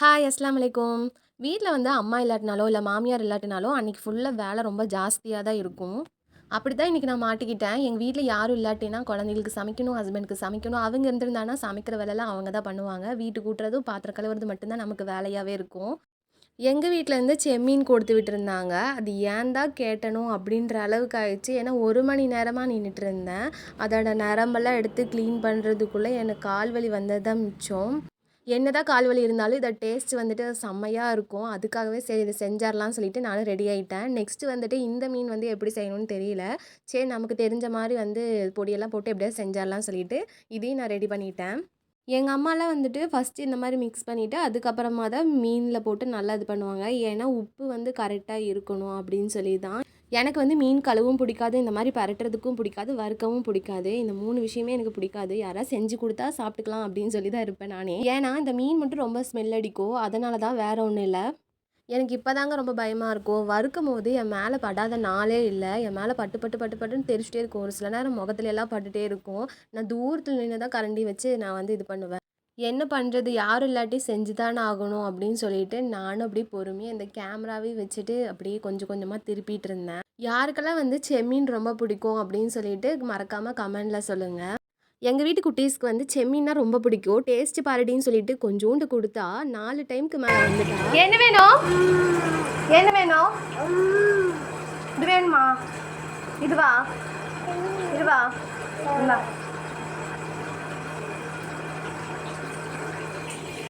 Hi அஸ்லாம் வலைக்கும் வீட்டில் வந்து அம்மா இல்லாட்டினாலோ இல்லை மாமியார் இல்லாட்டினாலோ அன்றைக்கி ஃபுல்லாக வேலை ரொம்ப ஜாஸ்தியாக தான் இருக்கும். அப்படி தான் இன்றைக்கி நான் மாட்டிக்கிட்டேன். எங்கள் வீட்டில் யாரும் இல்லாட்டினா குழந்தைங்களுக்கு சமைக்கணும் ஹஸ்பண்டுக்கு சமைக்கணும் அவங்க இருந்திருந்தானா சமைக்கிற வேலைலாம் அவங்க தான் பண்ணுவாங்க. வீட்டு கூட்டுறதும் பாத்திரம் கழுவுறது மட்டும்தான் நமக்கு வேலையாகவே இருக்கும். எங்கள் வீட்டிலேருந்து செம்மீன் கொடுத்து விட்டுருந்தாங்க. அது ஏன் தான் கேட்டணும் அப்படின்ற அளவுக்கு ஆயிடுச்சு. ஏன்னா ஒரு மணி நேரமாக நின்றுட்டு இருந்தேன். அதோட நரம்பெல்லாம் எடுத்து க்ளீன் பண்ணுறதுக்குள்ளே எனக்கு கால் வலி வந்தது தான் மிச்சம். என்னதான் கால் வலி இருந்தாலும் இதை டேஸ்ட் வந்துட்டு செம்மையாக இருக்கும். அதுக்காகவே சரி இதை செஞ்சிடலாம்னு சொல்லிட்டு நானும் ரெடி ஆகிட்டேன் நெக்ஸ்ட் வந்துட்டு இந்த மீன் வந்து எப்படி செய்யணும்னு தெரியல. சரி நமக்கு தெரிஞ்ச மாதிரி வந்து பொடியெல்லாம் போட்டு எப்படியாவது செஞ்சிடலாம்னு சொல்லிட்டு இதையும் நான் ரெடி பண்ணிட்டேன். எங்கள் அம்மாலாம் வந்துட்டு ஃபஸ்ட்டு இந்த மாதிரி மிக்ஸ் பண்ணிவிட்டு அதுக்கப்புறமா தான் மீனில் போட்டு நல்லா இது பண்ணுவாங்க. ஏன்னா உப்பு வந்து கரெக்டாக இருக்கணும் அப்படின்னு சொல்லி தான் எனக்கு வந்து மீன் கழுவும் பிடிக்காது இந்த மாதிரி பரட்டுறதுக்கும் பிடிக்காது வறுக்கவும் பிடிக்காது. இந்த மூணு விஷயமே எனக்கு பிடிக்காது. யாராவது செஞ்சு கொடுத்தா சாப்பிட்டுக்கலாம் அப்படின்னு சொல்லி தான் இருப்பேன் நானே. ஏன்னா இந்த மீன் மட்டும் ரொம்ப ஸ்மெல் அடிக்கும் அதனால தான் வேற ஒன்றும் இல்லை. எனக்கு இப்போ தாங்க ரொம்ப பயமாக இருக்கும் வறுக்கும் போது என் மேலே படாத நாளே இல்லை. என் மேலே பட்டு பட்டு பட்டு பட்டுன்னு தெரிச்சுட்டே இருக்கும். ஒரு சில நேரம் முகத்துல எல்லாம் பட்டுட்டே இருக்கும். நான் தூரத்தில் நின்று தான் கரண்டி வச்சு நான் வந்து இது பண்ணுவேன். என்ன பண்ணுறது யாரும் இல்லாட்டி செஞ்சு தானே ஆகணும் அப்படின்னு சொல்லிட்டு நானும் அப்படியே பொறுமையாக இந்த கேமராவே வச்சுட்டு அப்படியே கொஞ்சம் கொஞ்சமாக திருப்பிட்டு இருந்தேன். யாருக்கெல்லாம் வந்து செம்மீன் ரொம்ப பிடிக்கும் அப்படின்னு சொல்லிட்டு மறக்காமல் கமெண்டில் சொல்லுங்கள் எங்கள் வீட்டு குட்டீஸ்க்கு வந்து செம்மீன்னா ரொம்ப பிடிக்கும். டேஸ்ட் பாருடின்னு சொல்லிட்டு கொஞ்சோண்டு கொடுத்தா நாலு டைம்க்கு மேலே வந்துட்டா. என்ன வேணும்? என்ன வேணும்? இது வேணுமா? இதுவா இதுவா